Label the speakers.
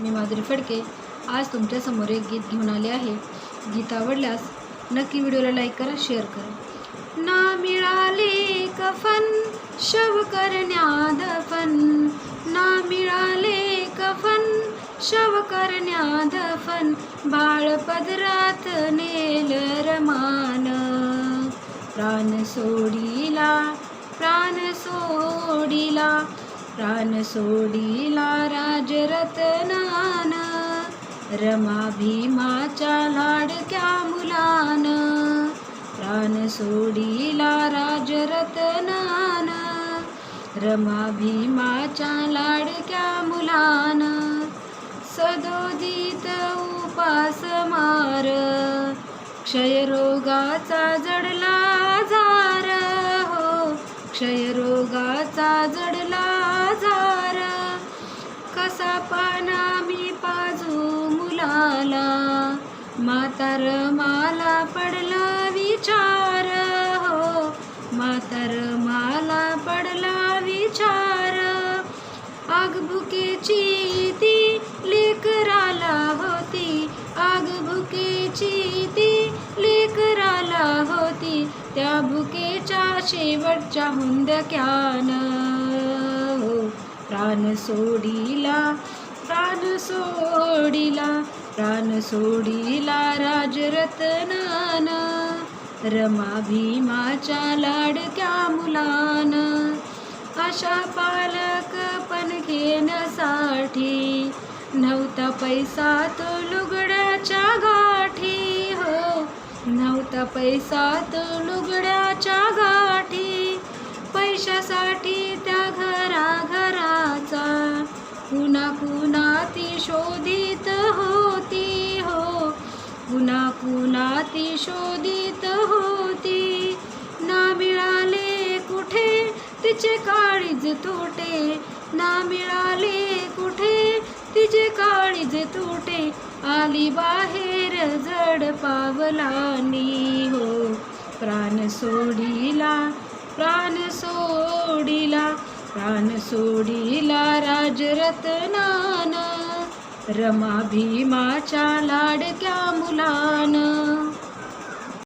Speaker 1: मी माधुरी फडके. आज तुमच्यासमोर एक गीत घेऊन आले आहे. गीत आवडल्यास नक्की व्हिडिओला लाईक करा शेअर करा. ना मिळाले कफन शव करण्यादफन ना मिळाले कफन शव करण्यादफन बाळ पदरात नेल रमान. प्राण सोडीला प्राण सोडीला. प्राण सोडीला राजरत्नान रमा भीमाच्या लाडक्या मुलान. प्राण सोडीला राजरत्नान रमा भीमाच्या लाडक्या मुलान. सदोदित उपास मार क्षयरोगाचा जडला जार हो क्षयरोगाचा जडला लाला मातर माला पडला विचार हो मातर माला पडला विचार. आगभुकेची ती लेकराला होती आगभुकेची ती लेकराला होती त्या भुकेच्या शेवटच्या हुंदक्यान हो प्राण सोडीला प्राण सोडीला प्राण सोडीला राजरत्नान रमा भीमाच्या लाडक्या मुलान. अशा पालक पण घेण्यासाठी नव्हता पैसा तो लुगड्याच्या गाठी हो. नव्हता पैसा तो लुगड्याच्या गाठी. पैशासाठी शोधित होती. ना मिळाले कुठे तिचे काळीज तुटे? ना मिळाले कुठे तिचे काळीज तुटे? आली बाहेर जड पावलानी हो. प्राण सोडीला प्राण सोडीला प्राण सोडीला राजरत्नान. रमा भीमाच्या लाडक्या मुलान